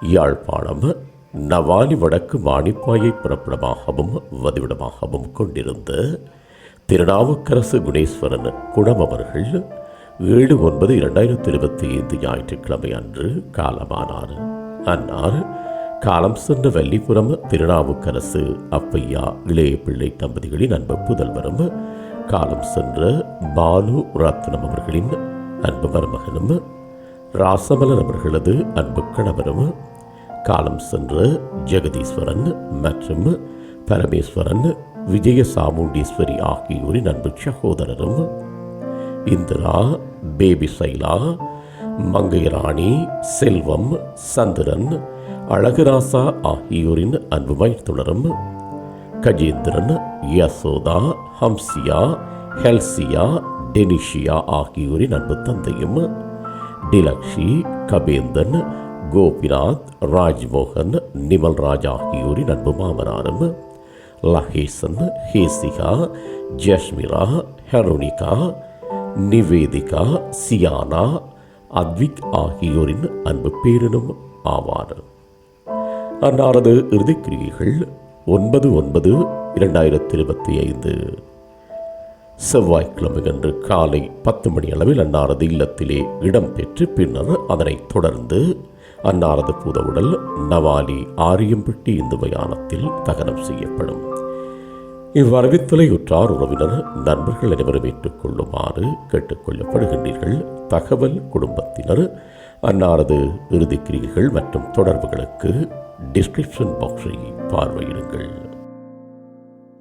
யாழ்ப்பாணம் நவாலி வடக்கு மாணிப்பாயை புறப்படமாகவும் வதிவிடமாகவும் கொண்டிருந்த திருநாவுக்கரசு குணேஸ்வரன் குணம் அவர்கள் ஏழு ஒன்பது இரண்டாயிரத்தி இருபத்தி ஐந்து ஞாயிற்றுக்கிழமை அன்று காலமானார். அன்னார் காலம் சென்ற வல்லிபுரம் திருநாவுக்கரசு அப்பையா இளைய பிள்ளை தம்பதிகளின் அன்பு புதல்வரும் காலம் சென்ற பாலு ரத்னம் அவர்களின் அன்பு மருமகனும் ராசமலர் அவர்களது அன்பு கணவரும் காலம் சென்ற ஜெகதீஸ்வரன் மற்றும் பரமேஸ்வரன் விஜய சாமுண்டீஸ்வரி ஆகியோரின் அன்பு சகோதரரும் இந்திரா பேபி சைலா மங்கையராணி செல்வம் சந்திரன் அழகுராசா ஆகியோரின் அன்பு மைத்துணரும் கஜேந்திரன் யசோதா ஹம்சியா ஹெல்சியா டெனிஷியா ஆகியோரின் அன்பு தந்தையும் டிலக்ஷி கபேந்தன் கோபிநாத் ராஜ்மோகன் நிமல்ராஜ் ஆகியோரின் அன்பு மாமனாரும் லஹேசன் ஹேசிகா ஜஷ்மிரா ஹெரோனிகா நிவேதிகா சியானா அத்விக் ஆகியோரின் அன்பு பேரனும் ஆவார். அன்னாரது இறுதிக்கிரியைகள் ஒன்பது ஒன்பது இரண்டாயிரத்தி இருபத்தி ஐந்து. செவ்வாய்க்கிழமை அன்று காலை பத்து மணி அளவில் அன்னாரது இல்லத்திலே இடம்பெற்று பின்னர் அதனைத் தொடர்ந்து அன்னாரது புதவுடல் நவாலி ஆரியம்பட்டி இந்து மயானத்தில் தகனம் செய்யப்படும். இவ்வரவித்தலை உற்றார் உறவினர் நண்பர்கள் அனைவரும் ஏற்றுக்கொள்ளுமாறு கேட்டுக்கொள்ளப்படுகின்றீர்கள் தகவல் குடும்பத்தினர் அன்னாரது இறுதிக்கிரியைகள் மற்றும் தொடர்புகளுக்கு டிஸ்கிரிப்ஷன் பாக்ஸை பார்வையிடுங்கள்.